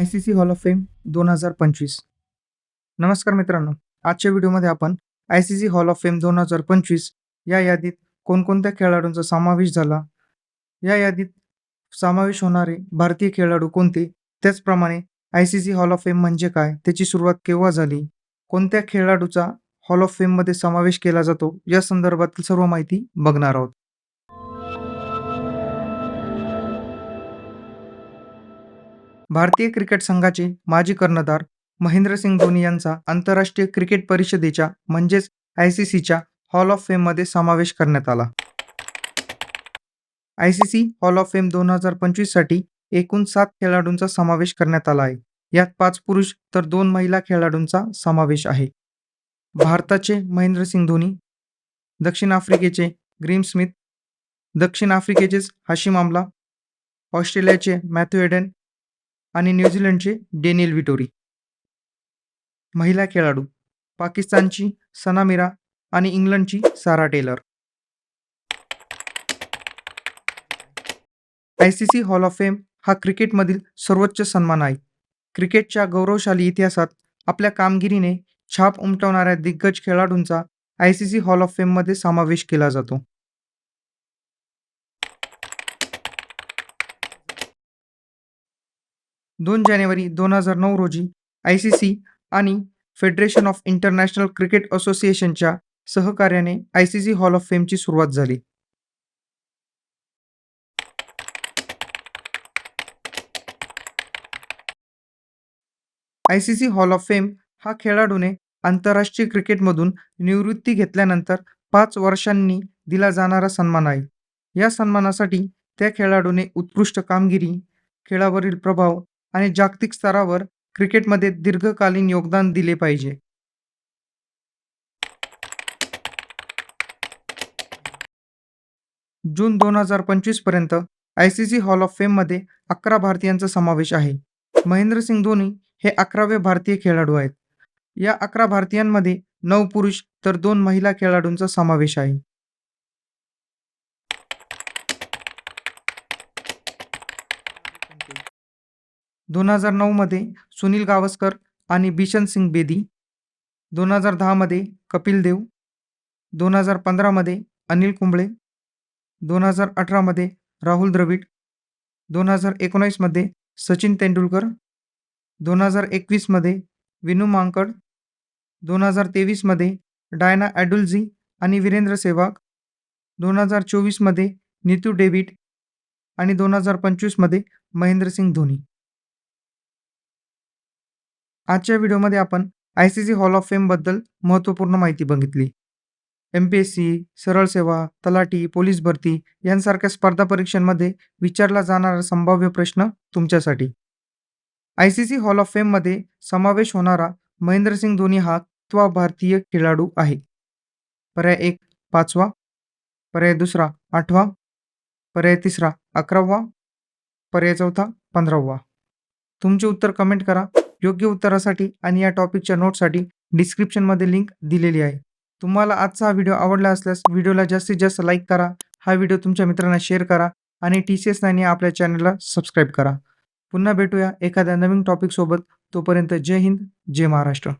I C C hall of fame दोन हजार पंचवीस. नमस्कार मित्रांनो आजच्या व्हिडिओमध्ये आपण I C C hall of fame दोन हजार पंचवीस या यादीत कोणकोणत्या खेळाडूंचा समावेश झाला? या यादीत समावेश होणारे भारतीय खेळाडू कोणते? त्याचप्रमाणे I C C hall of fame म्हणजे काय? त्याची सुरुवात केव्हा झाली? कोणत्या खेळाडूचा हॉल ऑफ फेममध्ये समावेश केला जातो? या संदर्भातील सर्व माहिती बघणार आहोत. भारतीय क्रिकेट संघाचे माजी कर्णधार महेंद्रसिंग धोनी यांचा आंतरराष्ट्रीय क्रिकेट परिषदेच्या म्हणजेच आय सी सीच्या हॉल ऑफ फेममध्ये समावेश करण्यात आला. I C C hall of fame दोन हजार पंचवीससाठी एकूण सात खेळाडूंचा समावेश करण्यात आला आहे. यात पाच पुरुष तर दोन महिला खेळाडूंचा समावेश आहे. भारताचे महेंद्रसिंग धोनी दक्षिण आफ्रिकेचे ग्रीम स्मिथ दक्षिण आफ्रिकेचेच हाशिम आमला ऑस्ट्रेलियाचे मॅथ्यू एडन आणि न्यूझीलंडचे डेनियल विटोरी महिला खेळाडू पाकिस्तानची सनामिरा आणि इंग्लंडची Sarah Taylor. I C C hall of fame हा क्रिकेटमधील सर्वोच्च सन्मान आहे. क्रिकेटच्या गौरवशाली इतिहासात आपल्या कामगिरीने छाप उमटवणाऱ्या दिग्गज खेळाडूंचा I C C hall of फेममध्ये समावेश केला जातो. दोन जानेवारी दोन हजार नऊ रोजी आय सी सी आणि फेडरेशन ऑफ इंटरनॅशनल क्रिकेट असोसिएशनच्या सहकार्याने I C C hall of फेमची सुरुवात झाली. I C C hall of fame हा खेळाडूने आंतरराष्ट्रीय क्रिकेटमधून निवृत्ती घेतल्यानंतर पाच वर्षांनी दिला जाणारा सन्मान आहे. या सन्मानासाठी त्या खेळाडूने उत्कृष्ट कामगिरी खेळावरील प्रभाव आणि जागतिक स्तरावर क्रिकेटमध्ये दीर्घकालीन योगदान दिले पाहिजे. जून दोन हजार पंचवीसपर्यंत I C C hall of फेममध्ये अकरा भारतीयांचा समावेश आहे. महेंद्रसिंग धोनी हे अकरावे भारतीय खेळाडू आहेत. या अकरा भारतीयांमध्ये नऊ पुरुष तर दोन महिला खेळाडूंचा समावेश आहे. दोन हजार नऊमध्ये सुनील गावस्कर आणि बिशन सिंग बेदी. दोन हजार दहामध्ये कपिल देव. दोन हजार पंधरामध्ये अनिल कुंबळे. दोन हजार अठरामध्ये राहुल द्रविड. दोन हजार एकोणीसमध्ये सचिन तेंडुलकर. दोन हजार एकवीसमध्ये विनू मांकड. दोन हजार तेवीसमध्ये डायना ॲडुलजी आणि वीरेंद्र सेवाग दोन हजार चोवीसमध्ये नितू डेव्हिड आणि दोन हजार पंचवीसमध्ये महेंद्रसिंग धोनी. आजच्या व्हिडिओमध्ये आपण I C C hall of फेमबद्दल महत्त्वपूर्ण माहिती बघितली. एम पी एस सी सरळ सेवा तलाठी पोलीस भरती यांसारख्या स्पर्धा परीक्षांमध्ये विचारला जाणारा संभाव्य प्रश्न तुमच्यासाठी. I C C hall of फेममध्ये समावेश होणारा महेंद्रसिंग धोनी हा त्वा भारतीय खेळाडू आहे. पर्याय एक पाचवा. पर्याय दुसरा आठवा. पर्याय तिसरा अकरावा. पर्याय चौथा पंधरावा. तुमचे उत्तर कमेंट करा. योग्य उत्तरासाठी आणि या टॉपिकच्या नोटसाठी डिस्क्रिप्शनमध्ये लिंक दिलेली आहे. तुम्हाला आजचा हा व्हिडिओ आवडला असल्यास व्हिडिओला जास्तीत जास्त लाईक करा. हा व्हिडिओ तुमच्या मित्रांना शेअर करा आणि टी सी एस नाईन या आपल्या चॅनलला सबस्क्राईब करा. पुन्हा भेटूया एखाद्या नवीन टॉपिकसोबत तोपर्यंत जय हिंद जय महाराष्ट्र.